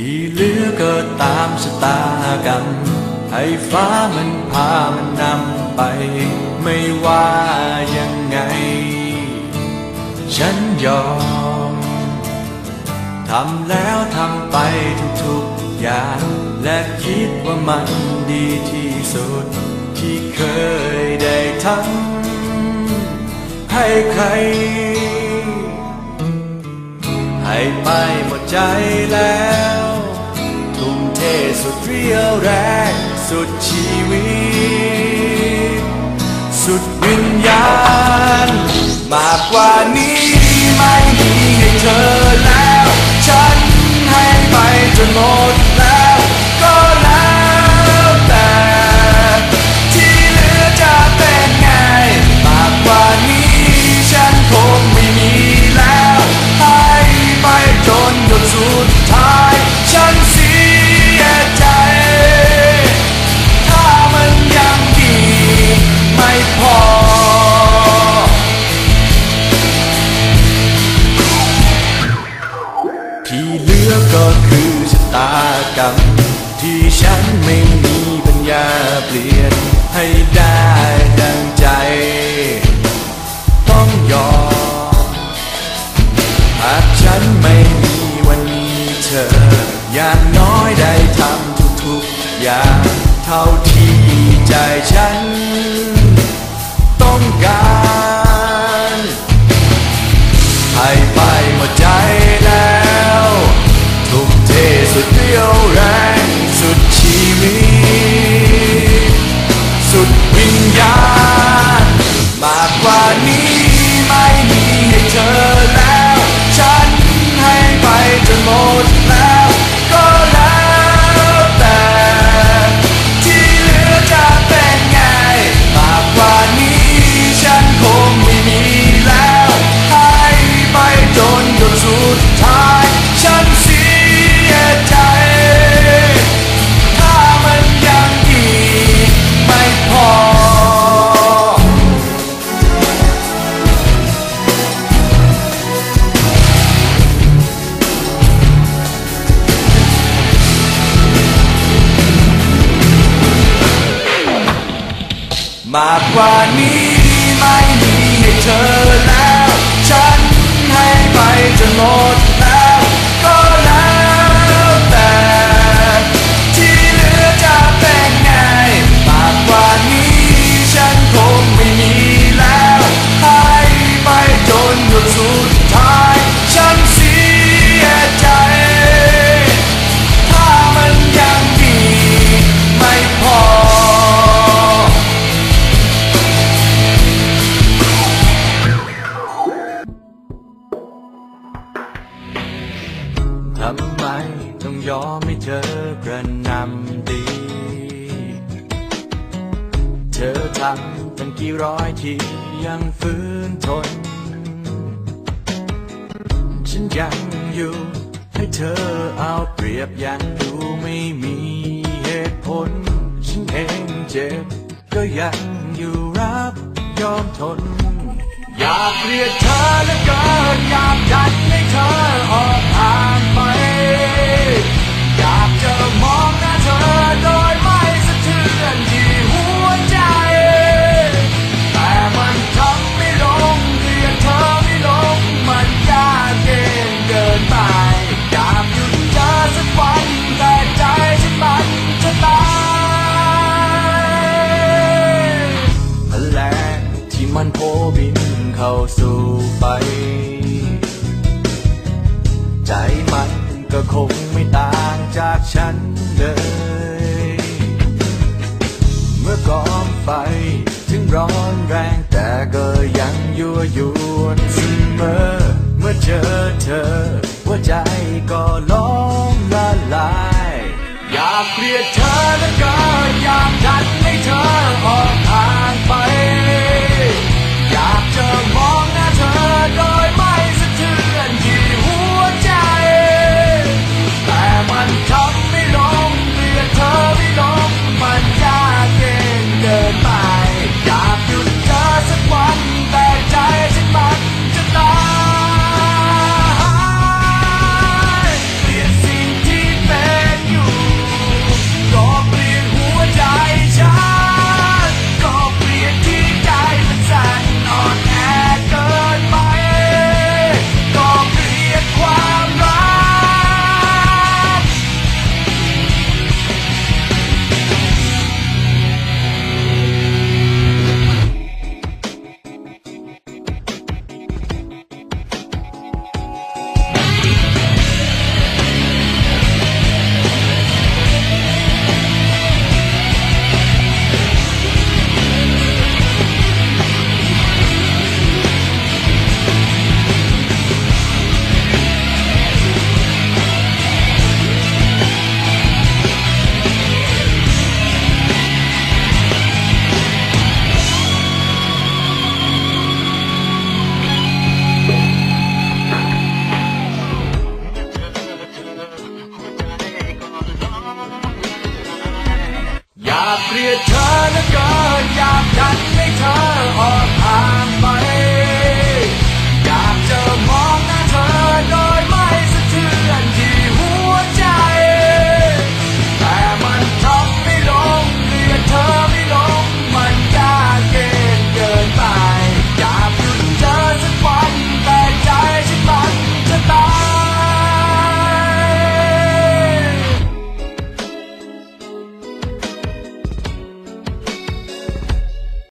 ที่เหลือกิดตามชะตากรรมให้ฟ้ามันพามันนำไป ไม่ว่ายังไง ฉันยอมทำแล้วทำไปทุกๆอย่าง และคิดว่ามันดีที่สุด ที่เคยได้ทำให้ใคร ให้ไปหมดใจแล้ว สุดเรียวแรงสุดชีวิต สุดวิญญาณ มากกว่านี้ไม่มีให้เธอแล้ว ฉันให้ไปจนหมด กรรม ที่ฉันไม่มีปัญญาเปลี่ยนให้ได้ดังใจ ต้องยอมหากฉันไม่มีวันนี้เธอ อย่างน้อยได้ทำทุกๆอย่างเท่า มากกว่านี้ไม่มีให้เธอแล้ว ฉันให้ไปจนหมดแล้ว ทำไมต้องยอมให้เธอกระนำดี เธอทำตั้งกี่ร้อยทียังฝืนทน ฉันยังอยู่ให้เธอเอาเปรียบยังดูไม่มีเหตุผล ฉันเองเจ็บก็ยังอยู่รับยอมทน อยากเรียกเธอเหลือเกินอยากดันให้เธอออก จากฉันเลย เมื่อกองไฟถึงร้อนแรงแต่ก็ยังยั่วยวนเสมอ เมื่อเจอเธอ หัวใจก็ล้มละลาย อยากเกลียดเธอแล้วก็อยากดันให้เธอออก